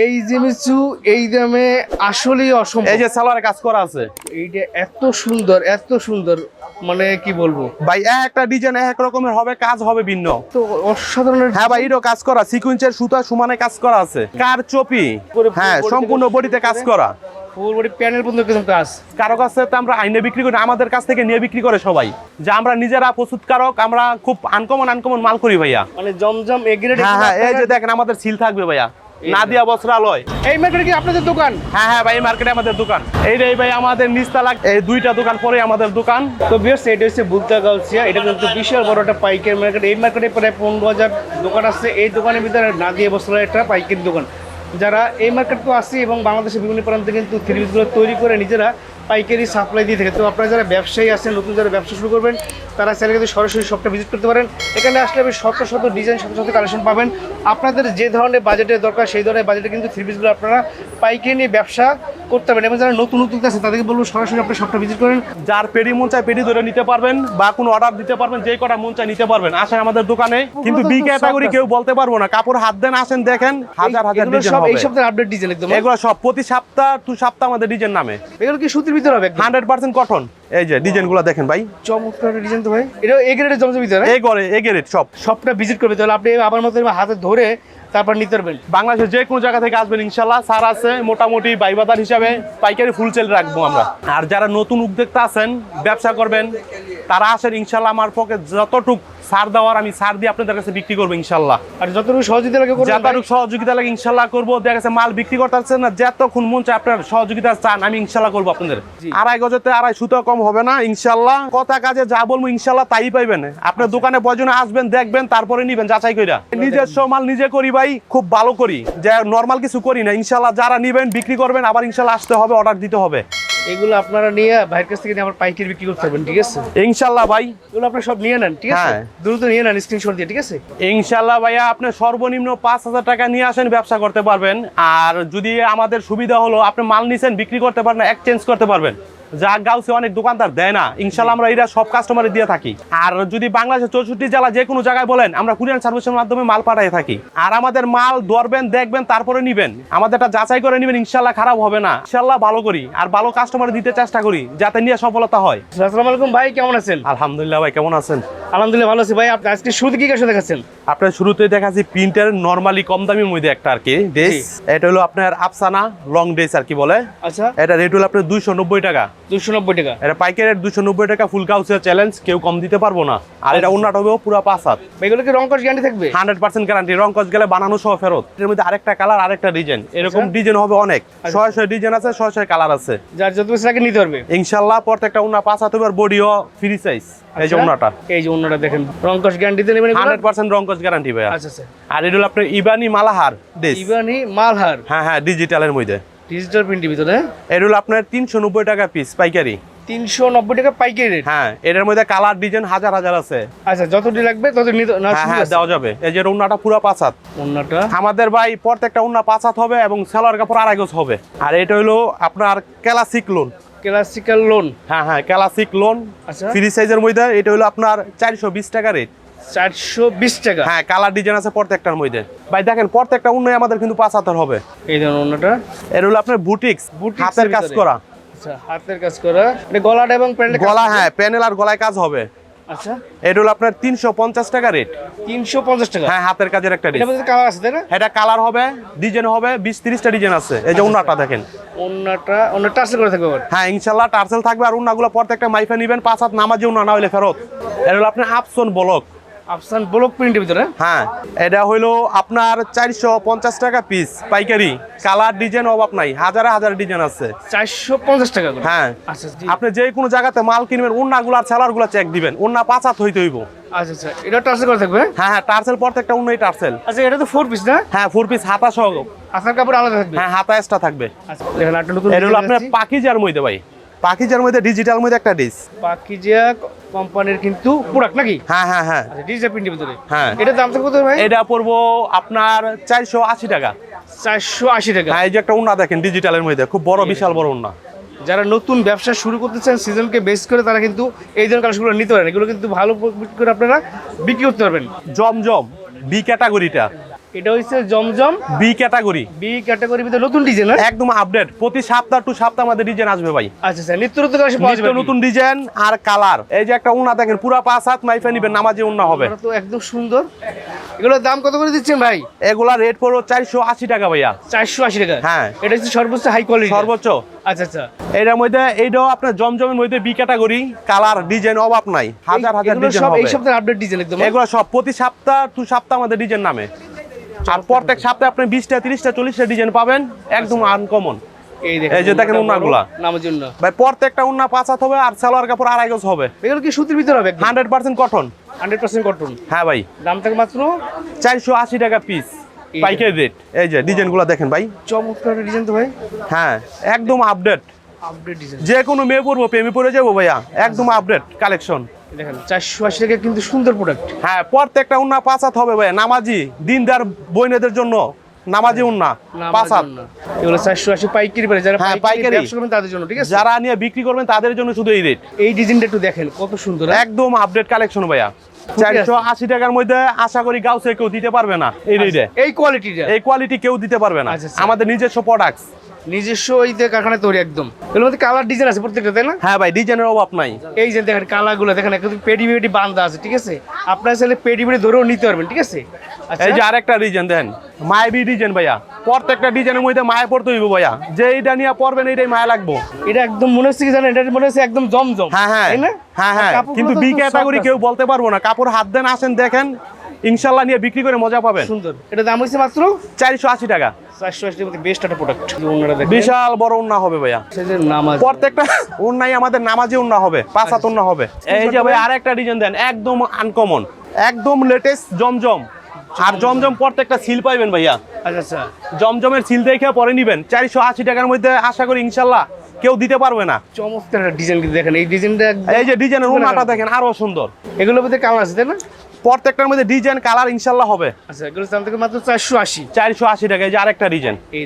এই জিনিসু এই দামে আসলেই অসম্ভব। এই যে সালোয়ারে কাজ করা আছে। এইটা এত সুন্দর এত সুন্দর মানে কি বলব? ভাই একটা ডিজাইন এক রকমের হবে কাজ হবে ভিন্ন। তো অসাধারণ। হ্যাঁ ভাই এটাও কাজ করা সিকুয়েন্সের সুতা সমানে কাজ করা আছে। কার চপি? হ্যাঁ সম্পূর্ণ বডিতে কাজ করা ফুল বডি প্যানেল পর্যন্ত কিন্তু কাজ। কারও কাছে তো আমরা আইনে বিক্রি করি আমাদের কাছ থেকে নিয়ে বিক্রি করে সবাই। যে আমরা নিজেরা প্রস্তুতকারক আমরা খুব আনকমন আনকমন মাল করি ভাইয়া। মানে জমজম এগ্রেড হ্যাঁ হ্যাঁ এই যে দেখেন আমাদের সিল থাকবে ভাইয়া। নাদিয়া বস্ত্রালয়। এই মার্কেটে কি আপনাদের দোকান? হ্যাঁ হ্যাঁ ভাই মার্কেটে আমাদের দোকান। এইটাই ভাই আমাদের নিস্তালা এই দুইটা দোকান পরে আমাদের দোকান। তো বিয়ার্স এটা হচ্ছে বুদ্ধা গাউসিয়া এটা কিন্তু বিশাল বড় একটা পাইকারি মার্কেট এই মার্কেটে প্রায় পনেরো হাজার দোকান আছে। এই দোকানের ভিতরে নাদিয়া বস্ত্রালয় একটা পাইকারি দোকান। যারা এই মার্কেট তো আসে এবং বাংলাদেশের বিভিন্ন প্রান্তে কিন্তু থ্রি পিসগুলো তৈরি করে নিজেরা পাইকারি সাপ্লাই দিয়ে থাকে। তো আপনারা যারা ব্যবসায়ী আছেন নতুন যারা ব্যবসা শুরু করবেন তারা চাইলে কিন্তু সরাসরি শপটা ভিজিট করতে পারেন। এখানে আসলে আপনি শত শত ডিজাইন শত শত কালেকশন পাবেন। আপনাদের যে ধরনের বাজেটের দরকার সেই ধরনের বাজেটে কিন্তু থ্রি পিসগুলো আপনারা পাইকারি নিয়ে ব্যবসা করতে পারেন এবং যারা নতুন নতুন আছে তাদেরকে বলব সরাসরি আপনি শপটা ভিজিট করেন। যার পেডি মন চায় পেডি ধরে নিতে পারবেন বা কোনো অর্ডার দিতে পারবেন যে কটা মন চায় নিতে পারবেন। আসেন আমাদের দোকানে। কিন্তু বি ক্যাটাগরি কেউ বলতে পারব না। কাপড় হাত দেন আসেন দেখেন হাজার হাজার ডিজাইন সব এই হবে। সপ্তাহের আপডেট ডিজাইন একদম এগুলো সব প্রতি সপ্তাহ টু সপ্তাহ আমাদের ডিজাইন নামে। এগুলো কি সুতির ভিতরে হবে একদম। হান্ড্রেড পার্সেন্ট কটন এই যে ডিজাইনগুলো দেখেন ভাই। চমৎকার ডিজাইন তো ভাই। এটা এ গ্রেডের জমজম ভিতরে এই করে এ গেরেট সব। সবটা ভিজিট করবে। তাহলে আপনি আমার মতো হাতে ধরে তারপর নিতে পারবেন। বাংলাদেশের যে কোনো জায়গা থেকে আসবেন ইনশাল্লাহ সার আছে মোটামুটি বাইবাদার হিসাবে। পাইকারি ফুল সেল রাখব আমরা। আর যারা নতুন উদ্যোক্তা আছেন ব্যবসা করবেন তারা আসেন ইনশাল্লাহ আমার পক্ষে যতটুক সার দেওয়ার আমি সার দিয়ে আপনাদের কাছে বিক্রি করব ইনশাল্লাহ। আর যতটুকু সহযোগিতা লাগে যতটুকু সহযোগিতা লাগে ইনশাল্লাহ করব। দেখা গেছে মাল বিক্রি করতে পারছেন না যতক্ষণ মন চায় আপনার সহযোগিতা চান আমি ইনশাল্লাহ করব আপনাদের। আড়াই গজতে আড়াই সুতো কম হবে না ইনশাল্লাহ। কথা কাজে যা বলব ইনশাল্লাহ তাই পাইবেন। আপনার দোকানে বজনে আসবেন দেখবেন তারপরে নিবেন যাচাই কইরা। নিজস্ব মাল নিজে করি ভাই খুব ভালো করি। যে নর্মাল কিছু করি না ইনশাল্লাহ যারা নিবেন বিক্রি করবেন আবার ইনশাল্লাহ আসতে হবে অর্ডার দিতে হবে। এগুলো আপনারা নিয়ে ভাইয়ের কাছ থেকে আমার পাইকারি বিক্রি করতে পারবেন ঠিক আছে? ইনশাল্লাহ ভাই। এগুলো আপনি সব নিয়ে নেন ঠিক আছে? হ্যাঁ। দ্রুত নিয়ে নেন স্ক্রিনশট দিয়ে ঠিক আছে? ইনশাল্লাহ ভাইয়া আপনি সর্বনিম্ন পাঁচ হাজার টাকা নিয়ে আসেন ব্যবসা করতে পারবেন। আর যদি আমাদের সুবিধা হলো আপনি মাল নিছেন বিক্রি করতে পারেন এক্সচেঞ্জ করতে পারবেন। যা গাউসে অনেক দোকানদার দেয় না। ইনশাল্লাহ আমরা এটা সব কাস্টমারে দিয়ে থাকি। আর যদি বাংলাদেশের চৌষট্টি জেলা যে কোনো জায়গায় বলেন আমরা কুরিয়ান সার্ভিসের মাধ্যমে মাল পাঠাই থাকি। আর আমাদের মাল ধরবেন দেখবেন তারপরে নিবেন। আমাদেরটা যাচাই করে নিবেন ইনশাল্লাহ খারাপ হবে না। ইনশাল্লাহ ভালো করি। আর ভালো কাস্টমার দিতে চেষ্টা করি যাতে নিয়ে সফলতা হয়। আসসালামু আলাইকুম ভাই কেমন আছেন? আলহামদুলিল্লাহ ভাই কেমন আছেন? আলহামদুলিল্লাহ ভালো আছি ভাই। আপনি আজকে শুরুতে কি কাছে দেখাচ্ছেন? আপনার শুরুতে দেখাচ্ছি প্রিন্টের নরমালি কম দামি মধ্যে একটা আর কি ড্রেস এটা হলো আপনার আফসানা লং ড্রেস আর কি বলে। আচ্ছা। এটা রেট হলো আপনার দুইশো নব্বই টাকা। দুশো নব্বই টাকা। এটা পাইকারি রেট দুশো নব্বই টাকা ফুল কাউসের চ্যালেঞ্জ কেউ কম দিতে পারব না। আর এটা হবেও পুরো পাঁচ হাত। এগুলো কি রং কস গ্যারান্টি থাকবে? হান্ড্রেড পার্সেন্ট গ্যারান্টি রং কচ গেলে বানানো সহ ফেরত। এর মধ্যে আরেকটা কালার আরেকটা ডিজাইন এরকম আচ্ছা। ডিজাইন হবে অনেক। ছয় ছয় ডিজাইন আছে ছয় ছয় কালার আছে। যার যত বেশি লাগে নিতে পারবে। ইনশাল্লাহ প্রত্যেকটা উন্না পাঁচ হাত হবে বডিও ফ্রি সাইজ এই যে আচ্ছা। উন্নাটা এই যে অন্যটা দেখেন। রং কস নেবেন রং কচ গ্যারান্টি ভাইয়া। আচ্ছা আচ্ছা। আর এটা হলো আপনার ইবানি মালাহার। ড্রেস ইবানি মালহার। হ্যাঁ হ্যাঁ ডিজিটালের মধ্যে। ডিজিটাল প্রিন্টের ভিতরে এটা হলো আপনার তিনশো নব্বই টাকা পিস পাইকারি। তিনশো নব্বই টাকা পাইকারি রেট হ্যাঁ এটার মধ্যে কালার ডিজাইন হাজার হাজার আছে। আচ্ছা যতটি লাগবে তত হ্যাঁ হ্যাঁ দেওয়া যাবে। এই যে উন্নাটা পুরো পাঁচ হাত। অন্যটা আমাদের ভাই প্রত্যেকটা উন্না পাঁচাত হবে এবং সেলার কাপড় আড়াই গজ হবে। আর এটা হলো আপনার ক্লাসিক লোন ক্লাসিক্যাল লোন হ্যাঁ হ্যাঁ ক্লাসিক লোন আচ্ছা। ফ্রি সাইজের মধ্যে এটা হলো আপনার চারশো বিশ টাকা রেট চারশো বিশ টাকা। হ্যাঁ কালার ডিজাইন আছে প্রত্যেকটার মধ্যে। ভাই দেখেন প্রত্যেকটা উন্নয় আমাদের কিন্তু পাঁচ হাতের হবে। এই এটা হলো আপনার বুটিক্স হাতের এর কাজ করা। আচ্ছা হাতের কাজ করা। এটা গলাটা এবং গলা হ্যাঁ প্যানেল আর গলায় কাজ হবে। আচ্ছা। এটা হলো আপনার তিনশো পঞ্চাশ টাকা রেট তিনশো পঞ্চাশ টাকা? হ্যাঁ হাতের কাজের একটা ডিজাইন কালার আছে তাই না? এটা কালার হবে ডিজাইন হবে বিশ তিরিশটা ডিজাইন আছে। এই যে উন্নাটা দেখেন। অন্যটা অন্য টার্সেল করে থাকবে হ্যাঁ ইনশাল্লাহ টার্সেল থাকবে আর উন্নাগুলো প্রত্যেকটা মাইফা নিবেন পাঁচ হাত নামাজে না হইলে ফেরত। এটা হলো আপনার আপসন ব্লক আফসান ব্লক প্রিন্টের ভিতরে। হ্যাঁ এটা হইল আপনার চারশো পঞ্চাশ টাকা পিস পাইকারি। কালার ডিজাইন অভাব নাই হাজারে হাজার ডিজাইন আছে। চারশো পঞ্চাশ টাকা হ্যাঁ আচ্ছা আপনি যে কোনো জায়গাতে মাল কিনবেন উন্নাগুলো আর সেলারগুলো চেক দিবেন উন্না পাঁচ হাত হইতে হইব। আচ্ছা আচ্ছা এটা টার্সেল করে থাকবে? হ্যাঁ হ্যাঁ টার্সেল প্রত্যেকটা টার্সেল। আচ্ছা এটা তো ফোর পিস না? হ্যাঁ ফোর পিস হাতা সহ। আপনার কাপড় আলাদা থাকবে? হ্যাঁ হাতা এক্সট্রা থাকবে। আচ্ছা এটা হলো আপনার পাকিজার মধ্যে ভাই। পাকিজার মধ্যে ডিজিটাল মধ্যে একটা ডিস পাকিজিয়া কোম্পানির কিন্তু প্রোডাক্ট নাকি? হ্যাঁ হ্যাঁ হ্যাঁ। আচ্ছা ডিজিটাল প্রিন্টের ভিতরে। হ্যাঁ। এটা দাম কত ভাই? এটা পড়ব আপনার চারশো আশি টাকা। চারশো আশি টাকা। হ্যাঁ এই যে একটা উন্না দেখেন ডিজিটালের মধ্যে খুব বড় বিশাল বড় উন্না। যারা নতুন ব্যবসা শুরু করতে চান সিজনকে বেস করে তারা কিন্তু এই ধরনের কাজগুলো নিতে পারেন। এগুলো কিন্তু ভালো করে আপনারা বিক্রি করতে পারবেন। জমজম বি ক্যাটাগরিটা এটা হচ্ছে জমজম। বি ক্যাটাগরি বি ক্যাটাগরির ভিতরে নতুন ডিজাইন একদম আপডেট প্রতি সপ্তাহ টু সপ্তাহ আমাদের ডিজাইন আসবে ভাই। আচ্ছা আচ্ছা নিত্য নতুন নিত্য নতুন ডিজাইন আর কালার এই যে একটা উন্না দেখেন পুরা পাঁচ হাত মাইফা নিবেন নামাজি উন্না হবে। তো একদম সুন্দর। এগুলোর দাম কত করে দিচ্ছেন ভাই? এগুলা রেট পড়ব চারশো আশি টাকা ভাইয়া। চারশো আশি টাকা? হ্যাঁ। এটা হচ্ছে সর্বোচ্চ হাই কোয়ালিটি সর্বোচ্চ। আচ্ছা আচ্ছা। এটার মধ্যে এইটাও আপনার জমজমের মধ্যে বি ক্যাটাগরি কালার ডিজাইন অভাব নাই। হাজার হাজার ডিজাইন সব এই সপ্তাহের আপডেট ডিজাইন একদম হ্যাঁ? এগুলো সব প্রতি সপ্তাহ টু সপ্তাহ আমাদের ডিজাইন নামে। আর প্রত্যেক সপ্তাহে আপনি বিশটা তিরিশটা চল্লিশটা ডিজাইন পাবেন একদম আনকমন এই এই যে দেখেন উন্নাগুলা। নামের জন্য। ভাই প্রত্যেকটা উন্না পাঁচ হাত হবে আর সালোয়ার কাপড় আড়াই গজ হবে। এগুলো কি সুতির ভিতরে হবে hundred percent cotton hundred percent cotton হ্যাঁ ভাই। দাম থাকে মাত্র? চারশো আশি টাকা পিস পাইকারি রেট এই যে ডিজাইনগুলো দেখেন ভাই। চমৎকার ডিজাইন তো ভাই। হ্যাঁ একদম আপডেট আপডেট ডিজাইন যে কোনো মেয়ে পড়ব প্রেমে পড়ে যাব ভাইয়া। একদম আপডেট কালেকশন দেখেন চারশো আশি টাকা কিন্তু সুন্দর প্রোডাক্ট হ্যাঁ প্রত্যেকটা উন্না পাঁচ হাত হবে ভাইয়া নামাজি দিনদার বইনেদের জন্য নামাজি উন্না পাঁচ হাত এগুলো চারশো আশি পাইকারি পারে যারা হ্যাঁ, পাইকারি পাইকারি। ব্যবসা করবেন তাদের জন্য ঠিক আছে? যারা নিয়ে বিক্রি করবেন তাদের জন্য শুধু এই রেট এই ডিজাইনটা একটু দেখেন কত সুন্দর হ্যাঁ? একদম আপডেট কালেকশন ভাইয়া। চারশো আশি টাকার মধ্যে আশা করি গাউসে কেউ দিতে পারবে না এই রেটে এই কোয়ালিটিটা এই কোয়ালিটি কেউ দিতে পারবে না। আচ্ছা, আচ্ছা। আমাদের নিজস্ব প্রোডাক্টস নিজস্ব ওই যে তৈরি একদম। এর মধ্যে কালার ডিজাইন আছে প্রত্যেকটা তাই না? হ্যাঁ ভাই ডিজাইনের অভাব নাই। এই যে দেখেন কালারগুলো দেখেন একদম পেডি পেডি বান্ধা আছে ঠিক আছে? আপনার চাইলে পেডি পেডি ধরেও নিতে পারবেন ঠিক আছে? আচ্ছা। এই যে আরেকটা ডিজাইন দেন মায়াবি ডিজাইন ভাইয়া। প্রত্যেকটা ডিজাইনের মধ্যে মায়া পড়তে হইব ভাইয়া। যে এইটা নিয়ে পড়বেন মায়া লাগবো। এটা একদম মনে হচ্ছে কি জানেন এটা মনে হচ্ছে একদম জমজম হ্যাঁ হ্যাঁ। হ্যাঁ হ্যাঁ। কিন্তু তো বি ক্যাটাগরি কেউ বলতে পারব না। কাপড় হাত দেন আসেন দেখেন ইনশাল্লাহ নিয়ে বিক্রি করে মজা পাবেন। সুন্দর। এটা দাম হচ্ছে মাত্র? চারশো আশি টাকা। চারশো আশির মধ্যে বেস্ট একটা প্রোডাক্ট বিশাল বড় উন্না হবে ভাইয়া। সেজের প্রত্যেকটা উন্নাই আমাদের নামাজি উন্না হবে পাঁচ হাত উন্না হবে। এই যে ভাই আরেকটা ডিজাইন দেন একদম আনকমন একদম লেটেস্ট জমজম। আর জমজম। প্রত্যেকটা সিল পাইবেন ভাইয়া। আচ্ছা আচ্ছা। জমজমের সিল দেখে পরে নিবেন। চারশো আশি টাকার মধ্যে আশা করি ইনশাল্লাহ কেউ দিতে পারবে না। চমৎকার ডিজাইন দেখেন এই ডিজাইনটা এই যে ডিজাইনের উন্নাটা দেখেন আরও সুন্দর। এগুলোর মধ্যে কালার আছে তাই না? প্রত্যেকটার মধ্যে ডিজাইন কালার ইনশাল্লাহ হবে। আচ্ছা এগুলোর দাম থেকে মাত্র চারশো আশি। চারশো আশি টাকা এই যে আরেকটা ডিজাইন এই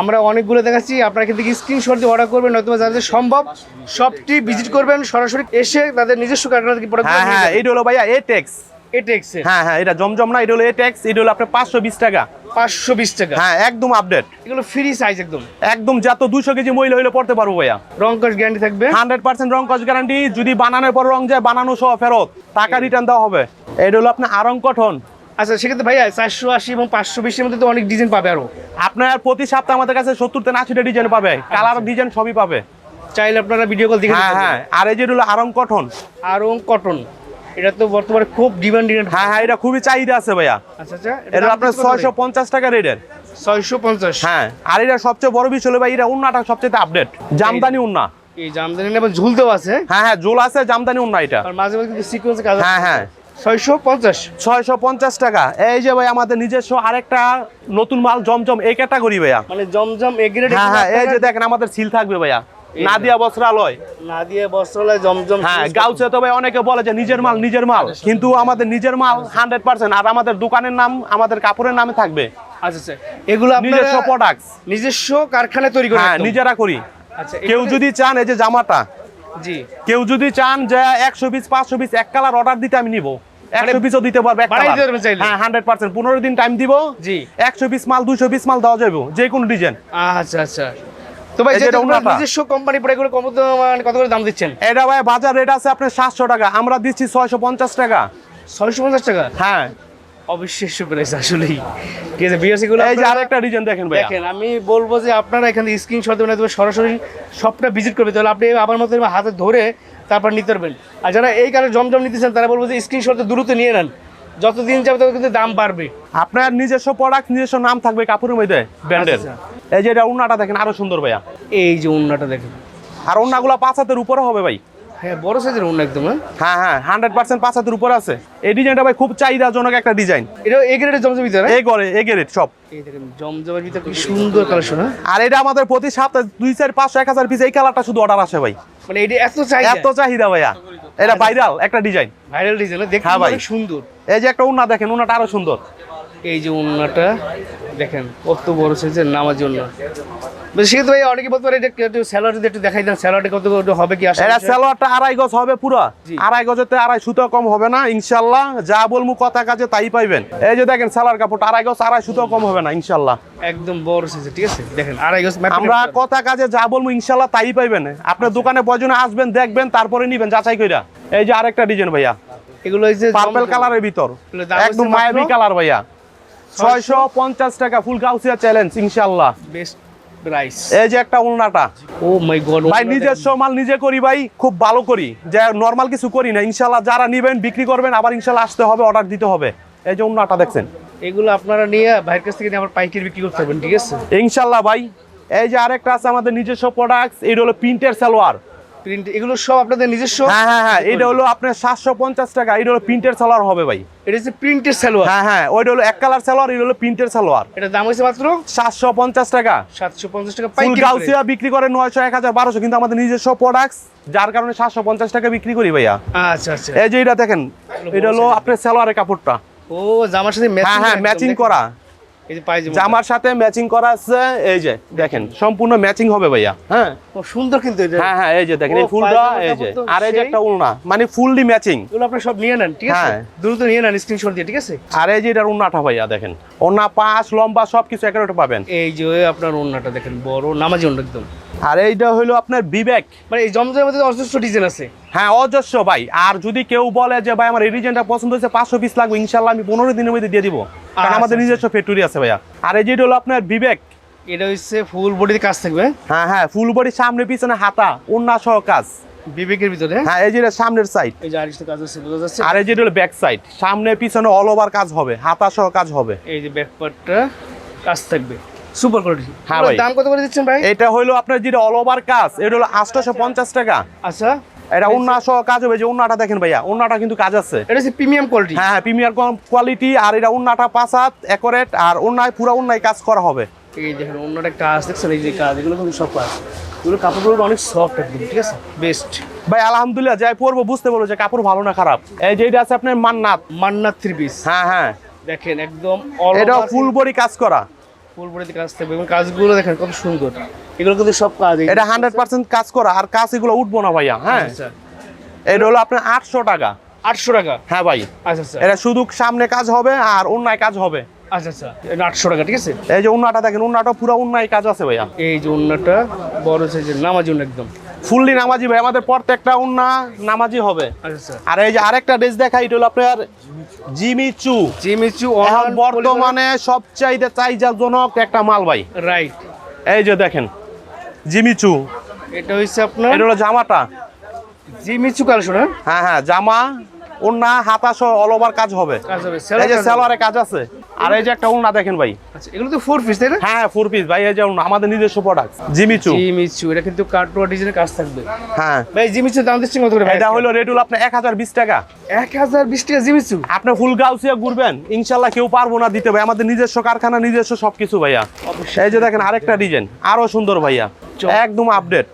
আমরা অনেকগুলো দেখাচ্ছি আপনারা কিন্তু স্ক্রিনশট দিয়ে অর্ডার করবেন নয়তো যাদের সম্ভব সবটি ভিজিট করবেন সরাসরি এসে তাদের নিজস্ব কারখানা থেকে প্রোডাক্ট হ্যাঁ হ্যাঁ এইটা হলো ভাইয়া এ টেক্স এটা এক্সে হ্যাঁ হ্যাঁ এটা জমজম না এটা হলো এ টেক্স এটা হলো আপনার পাঁচশো বিশ টাকা। পাঁচশো বিশ টাকা। হ্যাঁ একদম আপডেট এগুলো ফ্রি সাইজ একদম। একদম যত দুশো কেজি মহিলা হইলে পড়তে পারব ভাইয়া। রং কাজ গ্যারান্টি থাকবে? হান্ড্রেড পার্সেন্ট রং কস গ্যারান্টি যদি বানানোর পর রং যায় বানানো সহ ফেরত টাকা রিটার্ন দেওয়া হবে। এটা হলো আপনার আরং কঠন আচ্ছা সেক্ষেত্রে ভাইয়া চারশো আশি এবং পাঁচশো বিশের মধ্যে তো অনেক ডিজাইন পাবে আরও। আপনার প্রতি সপ্তাহে আমাদের কাছে সত্তর থেকে আশিটা ডিজাইন পাবে। কালার ডিজাইন সবই পাবে। চাইলে আপনারা ভিডিও কল দেখে হ্যাঁ হ্যাঁ। আর এই যে হলো আরং কঠন আরং কটন। এটা তো বর্তমানে খুব ডিমান্ড হ্যাঁ হ্যাঁ এটা খুবই চাহিদা আছে ভাইয়া। আচ্ছা আচ্ছা। এটা আপনার ছয়শো পঞ্চাশ টাকা রেটের। ছয়শো পঞ্চাশ। হ্যাঁ আর এটা সবচেয়ে বড় বিষয় হলো ভাই এটা উন্নাটা সবচেয়ে আপডেট জামদানি উন্না। এই জামদানি ঝুলতেও আছে। হ্যাঁ হ্যাঁ জোল আছে জামদানি উন্না এটা। আর মাঝে মাঝে সিকোয়েন্সে কাজ হ্যাঁ হ্যাঁ। ছয়শো পঞ্চাশ। ছয়শো পঞ্চাশ টাকা। এই যে ভাই আমাদের নিজস্ব আরেকটা নতুন মাল জমজম এই ক্যাটাগরি ভাইয়া। মানে জমজম এগ্রেড হ্যাঁ হ্যাঁ এই যে দেখেন আমাদের সিল থাকবে ভাইয়া। নাদিয়া বস্ত্রালয়। না বস্ত্রালয় জমজম হ্যাঁ গাউছে তো ভাই অনেকে বলে যে নিজের মাল নিজের মাল। কিন্তু আমাদের নিজের মাল হান্ড্রেড পার্সেন্ট আর আমাদের দোকানের নাম আমাদের কাপড়ের নামে থাকবে। আচ্ছা আচ্ছা। এগুলো নিজস্ব প্রোডাক্টস নিজস্ব কারখানায় তৈরি করে হ্যাঁ নিজেরা করি। আচ্ছা কেউ যদি চান এই যে জামাটা। জি। কেউ যদি চান যে একশো পিস পাঁচশো পিস এক কালার অর্ডার দিতে আমি নিব। একশো পিসও দিতে পারবে এক বাড়াই colour। দিতে চাইলে। হ্যাঁ হান্ড্রেড পার্সেন্ট পনেরো দিন টাইম দিব। জি। একশো পিস মাল দুশো পিস মাল দেওয়া যাবে যে কোনো ডিজাইন আচ্ছা আচ্ছা। তো ভাই যেটা নিজস্ব কোম্পানি পড়ে এগুলো কত মানে কত করে দাম দিচ্ছেন? এটা ভাই বাজার রেট আছে আপনার সাতশো টাকা। আমরা দিচ্ছি ছয়শো পঞ্চাশ টাকা। ছয়শো পঞ্চাশ টাকা? হ্যাঁ। অবিশ্বাস্য প্রাইস আসলেই। ঠিক আছে বিএসসি গুলো এই যে আরেকটা ডিজাইন দেখেন ভাই দেখেন আমি বলব যে আপনারা এখানে স্ক্রিনশট দেবেন অথবা সরাসরি সবটা ভিজিট করবে তাহলে আপনি আবার মতো হাতে ধরে তারপর নিতে পারবেন। আর যারা এই কারণে জমজম নিতেছেন তারা বলব যে স্ক্রিনশট দ্রুত নিয়ে নেন। যতদিন যাবে তত কিন্তু দাম বাড়বে। আপনার নিজস্ব প্রোডাক্ট নিজস্ব নাম থাকবে কাপড়ের মধ্যে ব্র্যান্ডের। আচ্ছা। এই যে এটা উন্নাটা দেখেন আরও সুন্দর ভাইয়া। এই যে উন্নাটা দেখেন। আর উন্নাগুলো পাঁচ হাতের উপরে হবে ভাই। হ্যাঁ বড় সাইজের উন্না একদম হ্যাঁ? হ্যাঁ হ্যাঁ হান্ড্রেড পার্সেন্ট পাঁচ হাতের উপরে আছে। এই ডিজাইনটা ভাই খুব চাহিদাজনক একটা ডিজাইন এটা এ গ্রেডের ভিতরে? এই গেরেট সব। জমজমের ভিতরে কি সুন্দর কালেকশন আর এটা আমাদের প্রতি সপ্তাহে দুই চার পাঁচশো এক হাজার পিস এই কালারটা শুধু অর্ডার আসে ভাই। মানে এটা এত চাই এত চাহিদা ভাইয়া। এটা ভাইরাল। একটা ডিজাইন ভাইরাল ডিজাইন দেখতে ভাই। সুন্দর। এই যে একটা দেখেন আরও সুন্দর। এই যে উন্নাটা দেখেন কত বড় সাইজের নামার জন্য সেক্ষেত্রে ভাই অনেকে বলতে পারে একটু স্যালাড যদি একটু দেখাই দেন স্যালাডে কত হবে কি আসলে সালোয়ারটা আড়াই গজ হবে পুরো। আড়াই গজেতে আড়াই সুতো কম হবে না ইনশাল্লাহ। যা বলব কথা কাজে তাই পাইবেন। এই যে দেখেন সালোয়ার কাপড় আড়াই গজ আড়াই সুতো কম হবে না ইনশাল্লাহ। একদম বড় সাইজের ঠিক আছে? দেখেন আড়াই গজ আমরা কথা কাজে যা বলব ইনশাল্লাহ তাই পাইবেন। আপনার দোকানে বজনে আসবেন দেখবেন তারপরে নিবেন যাচাই কইরা। এই যে আরেকটা ডিজাইন ভাইয়া। এগুলো এই যে পার্পল কালারের ভিতর। একদম? মায়াবী কালার ভাইয়া। ছয়শো পঞ্চাশ টাকা ফুল গাউসিয়া চ্যালেঞ্জ ইনশাল্লাহ বেস্ট প্রাইস। এই যে একটা উলনাটা। ও মাই গড ভাই নিজস্ব মাল নিজে করি ভাই খুব ভালো করি। যে নর্মাল কিছু করি না ইনশাল্লাহ যারা নিবেন বিক্রি করবেন আবার ইনশাল্লাহ আসতে হবে অর্ডার দিতে হবে। এই যে উন্নাটা দেখছেন। এগুলো আপনারা নিয়ে ভাইয়ের কাছ থেকে নিয়ে আবার পাইকারি বিক্রি করতে পারবেন ঠিক আছে? ইনশাল্লাহ ভাই এই যে আরেকটা আছে আমাদের নিজস্ব প্রোডাক্টস এটা হলো প্রিন্টের সালোয়ার প্রিন্ট এগুলো সব আপনাদের নিজস্ব? হ্যাঁ হ্যাঁ হ্যাঁ এটা হলো আপনার সাতশো পঞ্চাশ টাকা এটা হলো প্রিন্টের সালোয়ার হবে ভাই। এটা হচ্ছে প্রিন্টের সালোয়ার হ্যাঁ হ্যাঁ ওইটা হলো এক কালার সালোয়ার এটা হলো প্রিন্টের সালোয়ার এটা দাম হয়েছে মাত্র? সাতশো পঞ্চাশ টাকা। সাতশো পঞ্চাশ টাকা গাউসিয়া বিক্রি করে নয়শো এক হাজার বারোশো কিন্তু আমাদের নিজস্ব প্রোডাক্টস যার কারণে সাতশো পঞ্চাশ টাকা বিক্রি করি ভাইয়া। আচ্ছা আচ্ছা। এই যে এটা দেখেন এটা হলো আপনার সালোয়ারের কাপড়টা। ও জামার সাথে হ্যাঁ হ্যাঁ ম্যাচিং করা। এই যে পাইজামা জামার সাথে ম্যাচিং করা আছে এই যে দেখেন সম্পূর্ণ ম্যাচিং হবে ভাইয়া হ্যাঁ? খুব সুন্দর কিন্তু এটা। হ্যাঁ হ্যাঁ এই যে দেখেন এই ফুলটা এই যে আর এই যে একটা মানে ফুললি ম্যাচিং এগুলো আপনারা সব নিয়ে নেন ঠিক আছে? হ্যাঁ। দ্রুত নিয়ে নেন স্ক্রিনশট দিয়ে ঠিক আছে? আর এই যে এটার ভাইয়া দেখেন ওনা পাঁচ লম্বা সব কিছু একেবারে পাবেন। এই যে আপনার ওন্নাটা দেখেন বড় নামাজি একদম। আর এইটা হলো আপনার বিবেক। মানে এই জমজমের মধ্যে অজস্র ডিজাইন আছে। হ্যাঁ অজস্র ভাই। আর যদি কেউ বলে যে ভাই আমার এই ডিজাইনটা পছন্দ হয়েছে পাঁচশো পিস লাগবে ইনশাল্লাহ আমি পনেরো দিনের মধ্যে দিয়ে দিব। কারণ আচ্ছা, আমাদের আচ্ছা। নিজস্ব ফ্যাক্টরি আছে ভাইয়া। আর এই যেটা হলো আপনার বিবেক। এটা হচ্ছে ফুল বডিতে কাজ থাকবে? হ্যাঁ হ্যাঁ ফুল বডি সামনে পিছনে হাতা উন্না সহ কাজ। বিবেকের ভিতরে? হ্যাঁ? এই যে সামনের সাইড এই যে আরেকটা কাজ আছে বোঝা যাচ্ছে? আর এই যেটা হলো ব্যাক সাইড সামনে পিছনে অল ওভার কাজ হবে হাতা সহ কাজ হবে। এই যে ব্যাক পার্টটা কাজ থাকবে। সুপার কোয়ালিটি হ্যাঁ ভাই। দাম কত করে দিচ্ছেন ভাই? এটা হলো আপনার যেটা অল ওভার কাজ এটা হলো আটশোশো পঞ্চাশ টাকা। আচ্ছা। এটা উন্না সহ কাজ হবে যে উন্নাটা দেখেন ভাইয়া উন্নাটা কিন্তু কাজ আছে। এটা হচ্ছে প্রিমিয়াম কোয়ালিটি হ্যাঁ প্রিমিয়ার কোয়ালিটি আর এটা উন্নাটা পাঁচ হাত একরেট আর উন্নায় পুরো উন্নায় কাজ করা হবে। এই দেখেন অন্যটা কাজ দেখছেন এই যে কাজ এগুলো কিন্তু সব কাজ। এগুলো কাপড়গুলো অনেক সফট একদম ঠিক আছে? বেস্ট ভাই আলহামদুলিল্লাহ যাই পরবো বুঝতে পারব যে কাপড় ভালো না খারাপ। এই যে এটা আছে আপনার মান্নাত। মান্নাত থ্রি পিস হ্যাঁ হ্যাঁ। দেখেন একদম এটা ফুল বডি কাজ করা। কাজ থাকবে এবং কাজগুলো দেখেন কত সুন্দর। এগুলো কিন্তু সব কাজ। এটা হান্ড্রেড পার্সেন্ট কাজ করা আর কাজ এগুলো উঠবো না ভাইয়া হ্যাঁ? আচ্ছা। এটা হলো আপনার আটশো টাকা। আটশো টাকা? হ্যাঁ ভাই। আচ্ছা আচ্ছা। এটা শুধু সামনে কাজ হবে আর অন্যায় কাজ হবে। আচ্ছা আচ্ছা। এটা আটশো টাকা ঠিক আছে? এই যে উন্নাটা দেখেন উন্নাটা পুরো উন্নায় কাজ আছে ভাইয়া। এই যে উন্নাটা বড় সাইজের নামার জন্য একদম। ফুললি নামাজি ভাই আমাদের প্রত্যেকটা উন্না নামাজি হবে। আচ্ছা আচ্ছা। আর এই যে আরেকটা ড্রেস দেখাই এটা হলো আপনার জিমি চু জিমিচু এখন বর্তমানে সবচাইতে চাহিদাজনক একটা মাল ভাই। রাইট এই যে দেখেন জিমি চু এটা হচ্ছে আপনার? এটা হলো জামাটা। জিমিচু কালেকশন হ্যাঁ? হ্যাঁ হ্যাঁ জামা উন্না হাতা সহ অল ওভার কাজ হবে। কাজ হবে এই যে। সালোয়ারে কাজ আছে। আর এই যে একটা উন্না দেখেন ভাই। আচ্ছা এগুলো তো ফোর পিস তাই না? হ্যাঁ ফোর পিস ভাই এই যে আমাদের নিজস্ব প্রোডাক্ট জিমি চু জিমিচু এটা কিন্তু কাটওয়া ডিজাইনের কাজ থাকবে। হ্যাঁ। ভাই জিমিচুর দাম দিচ্ছেন কত করে ভাই এটা হলো রেট হলো আপনার এক হাজার বিশ টাকা। এক হাজার বিশ টাকা জিমিচু? আপনি ফুল গাউসিয়া ঘুরবেন ইনশাল্লাহ কেউ পারব না দিতে ভাই আমাদের নিজস্ব কারখানা নিজস্ব সবকিছু ভাইয়া। এই যে দেখেন আরেকটা ডিজাইন আরও সুন্দর ভাইয়া একদম আপডেট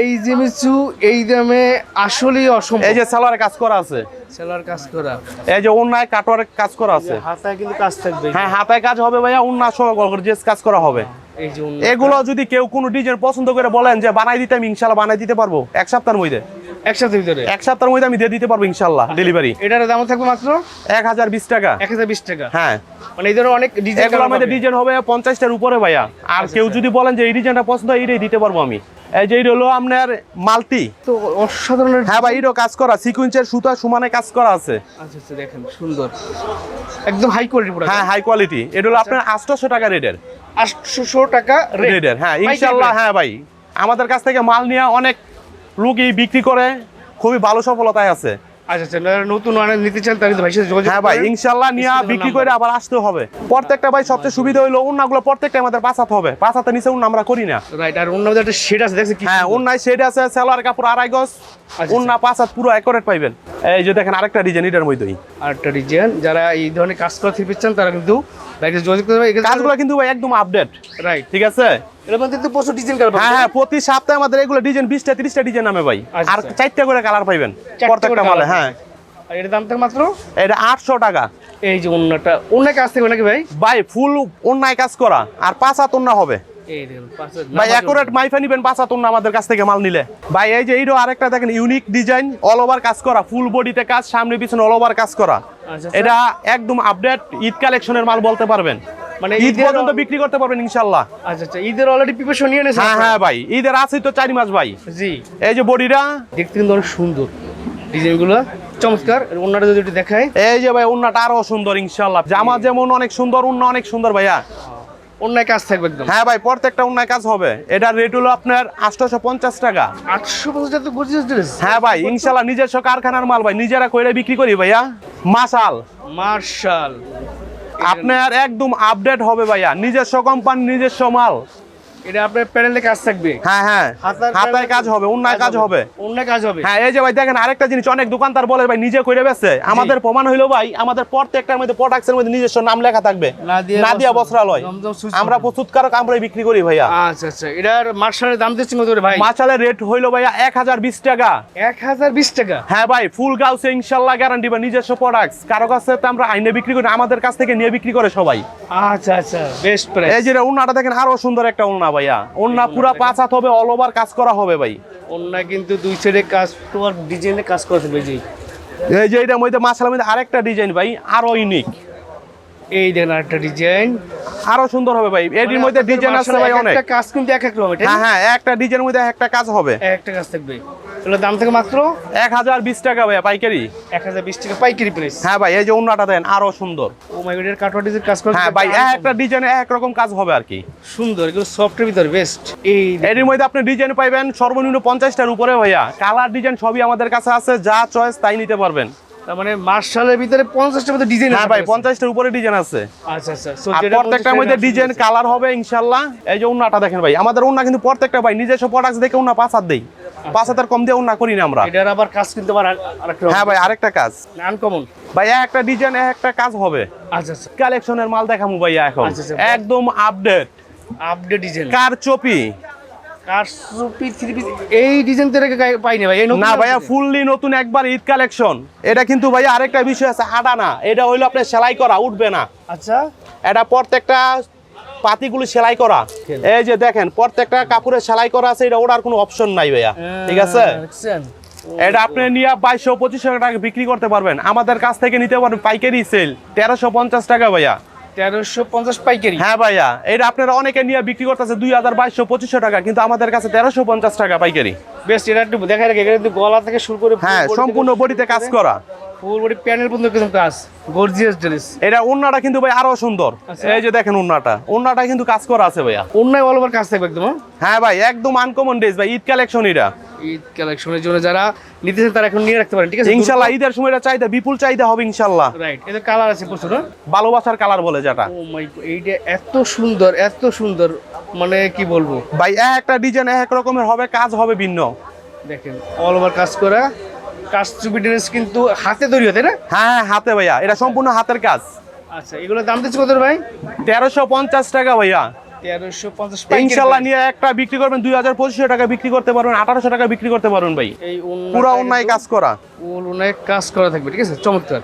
এই জিমিচু এই দামে আসলেই অসম্ভব। এই যে সালোয়ারে কাজ করা আছে। সেলার কাজ করা। এই যে অন্যায় কাটোয়ারে কাজ করা আছে। হাতায় কিন্তু কাজ থাকবে। হ্যাঁ হাতায় কাজ হবে ভাইয়া উন্না সহ গর্জেস কাজ করা হবে। এই যে অন্য এগুলো যদি কেউ কোনো ডিজাইন পছন্দ করে বলেন যে বানাই দিতে আমি ইনশাল্লাহ বানাই দিতে পারব এক সপ্তাহের মধ্যে। একসাথে ভিতরে? এক সপ্তাহের মধ্যে আমি দিয়ে দিতে পারব ইনশাল্লাহ ডেলিভারি এটার দাম থাকবে মাত্র? এক হাজার বিশ টাকা। এক হাজার বিশ টাকা। হ্যাঁ। মানে এই ধরনের অনেক ডিজাইন ডিজাইন হবে। পঞ্চাশটার উপরে ভাইয়া। আর কেউ যদি বলেন যে এই ডিজাইনটা পছন্দ হয় এইটাই দিতে পারব আমি। এই যে হলো আপনার মালতি। তো অসাধারণ হ্যাঁ ভাই এটাও কাজ করা সিকুয়েন্সের সুতা সমানে কাজ করা আছে। আচ্ছা আচ্ছা দেখেন সুন্দর। একদম হাই কোয়ালিটি হ্যাঁ হাই কোয়ালিটি এটা হলো আপনার আটশোশো টাকা রেটের। আটশোশো টাকা রেট রেটের হ্যাঁ ইনশাল্লাহ হ্যাঁ ভাই। আমাদের কাছ থেকে মাল নিয়ে অনেক লোকই বিক্রি করে খুবই ভালো সফলতায় আছে। আচ্ছা আচ্ছা নতুন অনেক নিতে চান তারা কিন্তু সাথে যোগাযোগ হ্যাঁ ভাই নিয়ে বিক্রি করে আবার আসতে হবে। প্রত্যেকটা ভাই সবচেয়ে সুবিধা উন্নাগুলো প্রত্যেকটা আমাদের পাঁচাতে হবে। পাঁচাতে নিচে উন্না আমরা করি না। রাইট আর একটা শেড আছে দেখছি হ্যাঁ। উন্নায় আছে সেলার কাপড় আড়াই গজ। আচ্ছা। উন্না পাঁচাত পুরো একরেট পাইবেন। এই যে দেখেন আরেকটা ডিজাইন এটার মধ্যেই। ডিজাইন যারা এই ধরনের কাজ চান তারা কিন্তু যোগাযোগ কাজগুলো কিন্তু ভাই একদম আপডেট রাইট ঠিক আছে? এর মধ্যে তো প্রচুর ডিজাইন কালার হ্যাঁ হ্যাঁ প্রতি সপ্তাহে আমাদের এগুলো ডিজাইন বিশটা তিরিশটা ডিজাইন নামে ভাই। আচ্ছা, আর আচ্ছা। চারটা করে কালার পাইবেন প্রত্যেকটা মালে হ্যাঁ। আর দাম থাকে মাত্র? এটা আটশো টাকা। এই যে অন্যটা অন্য কাজ থাকবে নাকি ভাই? ভাই ফুল অন্যায় কাজ করা আর পাঁচ হাত অন্য হবে। এই দেখুন ভাই অ্যাকুরেট মাইফা নিবেন আমাদের কাছ থেকে মাল নিলে। ভাই এই যে আরেকটা দেখেন ইউনিক ডিজাইন অল ওভার কাজ করা ফুল বডিতে কাজ সামনে পিছনে অল ওভার কাজ করা। আচ্ছা, এটা একদম আপডেট ঈদ কালেকশনের মাল বলতে পারবেন। মানে ঈদ পর্যন্ত বিক্রি করতে পারবেন ইনশাল্লাহ আচ্ছা আচ্ছা ঈদের অলরেডি প্রিপারেশন নিয়ে নিয়েছে হ্যাঁ হ্যাঁ ভাই ঈদের আছে তো চারি মাস ভাই। জি। এই যে বডিটা? দেখতে কিন্তু অনেক সুন্দর। ডিজাইনগুলো চমৎকার। অন্যটা যদি একটু দেখায় এই যে ভাই উন্নাটা আরও সুন্দর ইনশাল্লাহ জামা যেমন অনেক সুন্দর উন্না অনেক সুন্দর ভাইয়া। অন্য কাজ থাকবে একদম। হ্যাঁ ভাই প্রত্যেকটা উন্নায় কাজ হবে। এটার রেট হলো আপনার আটশোশো পঞ্চাশ টাকা। আটশো পঞ্চাশ টাকা গর্জিয়াস ড্রেস হ্যাঁ ভাই ইনশাল্লাহ নিজস্ব কারখানার মাল ভাই নিজেরা কইরা বিক্রি করি ভাইয়া। মাসাল মার্শাল। আপনার একদম আপডেট হবে ভাইয়া। নিজস্ব কোম্পানি নিজস্ব মাল। এটা আপনার প্যানেলে কাজ থাকবে। হ্যাঁ হ্যাঁ। হাতায় কাজ হবে উন্নায় কাজ হবে। অন্য কাজ হবে। হ্যাঁ এই যে ভাই দেখেন আরেকটা জিনিস অনেক দোকানদার বলে ভাই নিজে কইরে বেছে আমাদের প্রমাণ হইল ভাই আমাদের প্রত্যেকটার মধ্যে প্রোডাক্টসের মধ্যে নিজস্ব নাম লেখা থাকবে। নাদিয়া নাদিয়া বস্ত্র- বস্ত্রালয়। আমরা প্রস্তুতকারক আমরাই বিক্রি করি ভাইয়া। আচ্ছা আচ্ছা। এটার মার্শালের দাম দিচ্ছি কত করে ভাই? মাছালের রেট হইল ভাইয়া এক হাজার বিশ টাকা। এক হাজার বিশ টাকা? হ্যাঁ ভাই ফুল গাউসে ইনশাল্লাহ গ্যারান্টি বা নিজস্ব প্রোডাক্ট কারও কাছে তো আমরা আইনে বিক্রি করি আমাদের কাছ থেকে নিয়ে বিক্রি করে সবাই। আচ্ছা আচ্ছা। Best price. এই যে উন্নাটা দেখেন আরও সুন্দর একটা উন্না ভাইয়া। উন্না পুরা পাঁচ হাত হবে অল ওভার কাজ করা হবে ভাই। অন্য কিন্তু দুই সাইডে কাজ তোমার ডিজাইনে কাজ করা থাকবে জি এই যে এটা মধ্যে মাছালের মধ্যে আরেকটা ডিজাইন ভাই আরও ইউনিক এই দেখেন আরেকটা ডিজাইন আরও সুন্দর হবে ভাই এটির মধ্যে ডিজাইন আছে ভাই অনেক। একটা কাজ কিন্তু এক এক রকম হ্যাঁ হ্যাঁ একটা ডিজাইনের মধ্যে একটা কাজ হবে। একটা কাজ থাকবে। এগুলোর দাম থেকে মাত্র এক হাজার বিশ টাকা ভাইয়া পাইকারি। এক হাজার বিশ টাকা পাইকারি প্রাইস হ্যাঁ ভাই এই যে উন্নাটা দেন আরও সুন্দর। ও মাই গড এর ডিজাইন কাজ করা হ্যাঁ ভাই একটা ডিজাইনে এক রকম কাজ হবে আর কি। সুন্দর এগুলো সফটের ভিতর বেস্ট এই এটির মধ্যে আপনি ডিজাইন পাইবেন সর্বনিম্ন পঞ্চাশটার উপরে ভাইয়া। কালার ডিজাইন সবই আমাদের কাছে আছে যা চয়েস তাই নিতে পারবেন। তার মানে মার্শালের ভিতরে পঞ্চাশটার মতো ডিজাইন হ্যাঁ ভাই পঞ্চাশটার উপরে ডিজাইন আছে। আচ্ছা আচ্ছা যেটার প্রত্যেকটার মধ্যে ডিজাইন কালার হবে ইনশাল্লাহ। এই যে উন্নাটা দেখেন ভাই আমাদের উন্না কিন্তু প্রত্যেকটা ভাই নিজস্ব প্রোডাক্ট দেখে উন্না পাঁচ হাত দেই। পাঁচ হাতের কম দিয়ে উন্না করি না আমরা। এটার আবার কাজ কিন্তু আবার হ্যাঁ ভাই আরেকটা কাজ। আনকমন ভাই একটা ডিজাইন একটা কাজ হবে। আচ্ছা আচ্ছা। কালেকশনের মাল দেখামু ভাইয়া এখন। আচ্ছা, আচ্ছা। একদম আপডেট আপডেট ডিজাইন কার চপি? এই ডিজাইন তো পাইনি ভাই না ভাইয়া ফুললি নতুন একবার ঈদ কালেকশন এটা কিন্তু ভাইয়া আরেকটা বিষয় আছে আডা না এটা হইল আপনার সেলাই করা উঠবে না। আচ্ছা। এটা প্রত্যেকটা পাতিগুলো সেলাই করা। এই যে দেখেন প্রত্যেকটা কাপড়ে সেলাই করা আছে এটা ওটার কোনো অপশন নাই ভাইয়া। ঠিক আছে? হ্যাঁ, এটা আপনি নিয়ে বাইশশো পঁচিশশো টাকা বিক্রি করতে পারবেন। আমাদের কাছ থেকে নিতে পারবেন পাইকারি সেল তেরোশো পঞ্চাশ টাকা ভাইয়া। তেরোশো পঞ্চাশ পাইকারি। হ্যাঁ ভাইয়া এটা আপনারা অনেকে নিয়ে বিক্রি করতেছে দুই হাজার বাইশশো পঁচিশশো টাকা কিন্তু আমাদের কাছে তেরোশো পঞ্চাশ টাকা পাইকারি। বেশ এটা একটু দেখা রাখে কিন্তু গলা থেকে শুরু করে হ্যাঁ সম্পূর্ণ বডিতে কাজ করা। ফুল বডি প্যানেল পর্যন্ত কিন্তু কাজ। গর্জিয়াস ড্রেস এটা উন্নাটা কিন্তু ভাই আরও সুন্দর। আচ্ছা। এই যে দেখেন উন্নাটা। উন্নাটা কিন্তু কাজ করা আছে ভাইয়া। অন্যায় অল ওভার কাজ থাকবে একদম হ্যাঁ? হ্যাঁ ভাই একদম আনকমন ড্রেস ভাই ঈদ কালেকশন এটা। ঈদ কালেকশনের জন্য যারা নিতেছেন তারা এখন নিয়ে রাখতে পারেন ঠিক আছে? ইনশাল্লাহ ঈদের সময় এটা চাহিদা বিপুল চাহিদা হবে ইনশাল্লাহ। রাইট এটা কালার আছে প্রচুর হ্যাঁ? ভালোবাসার কালার বলে যেটা। ও মাই এইটা এত সুন্দর এত সুন্দর মানে কি বলব? ভাই একটা ডিজাইন এক রকমের হবে কাজ হবে ভিন্ন। দেখেন অল ওভার কাজ করা ড্রেস কিন্তু হাতে তৈরি হয় তাই না? হ্যাঁ হাতে ভাইয়া। এটা সম্পূর্ণ হাতের কাজ। আচ্ছা এগুলোর দাম দিচ্ছে কত ভাই? তেরোশো পঞ্চাশ টাকা ভাইয়া। ইনশাল্লাহ নিয়ে একটা বিক্রি করবেন দুই হাজার পঁচিশশো টাকা বিক্রি করতে পারবেন আঠারোশো টাকা বিক্রি করতে পারবেন ভাই। পুরা অন্যায় কাজ করা। কাজ করা থাকবে ঠিক আছে? চমৎকার।